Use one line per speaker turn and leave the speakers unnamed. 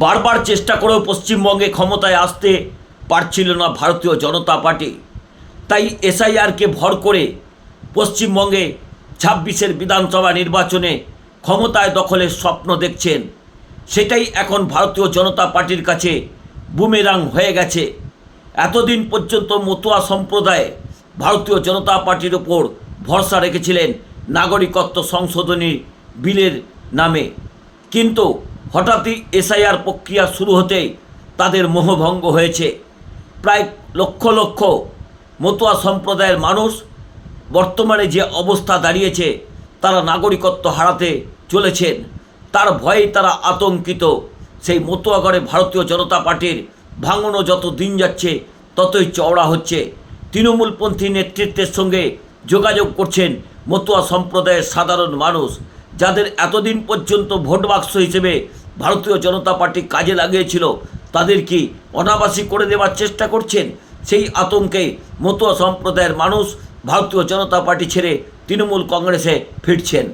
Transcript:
বারবার চেষ্টা করেও পশ্চিমবঙ্গে ক্ষমতায় আসতে পারছিল না ভারতীয় জনতা পার্টি। তাই এসআইআরকে ভর করে পশ্চিমবঙ্গে ছাব্বিশের বিধানসভা নির্বাচনে ক্ষমতায় দখলের স্বপ্ন দেখছেন। সেটাই এখন ভারতীয় জনতা পার্টির কাছে বুমেরাং হয়ে গেছে। এতদিন পর্যন্ত মতুয়া সম্প্রদায় ভারতীয় জনতা পার্টির ওপর ভরসা রেখেছিলেন নাগরিকত্ব সংশোধনী বিলের নামে। কিন্তু হঠাৎই এসআইআর প্রক্রিয়া শুরু হতেই তাদের মোহভঙ্গ হয়েছে। প্রায় লক্ষ লক্ষ মতুয়া সম্প্রদায়ের মানুষ বর্তমানে যে অবস্থা দাঁড়িয়েছে, তারা নাগরিকত্ব হারাতে চলেছেন। তার ভয়েই তারা আতঙ্কিত। সেই মতুয়াগড়ে ভারতীয় জনতা পার্টির ভাঙনও যত দিন যাচ্ছে, ততই চওড়া হচ্ছে। তৃণমূলপন্থী নেতৃত্বের সঙ্গে যোগাযোগ করছেন মতুয়া সম্প্রদায়ের সাধারণ মানুষ, যাদের এতদিন পর্যন্ত ভোট বাক্স হিসেবে ভারতীয় জনতা পার্টি কাজে লাগিয়েছিল। তাদের কি অনাবাসী করে দেওয়ার চেষ্টা করছেন? সেই আতঙ্কে মতুয়া সম্প্রদায়ের মানুষ ভারতীয় জনতা পার্টি ছেড়ে তৃণমূল কংগ্রেসে ফিরছেন।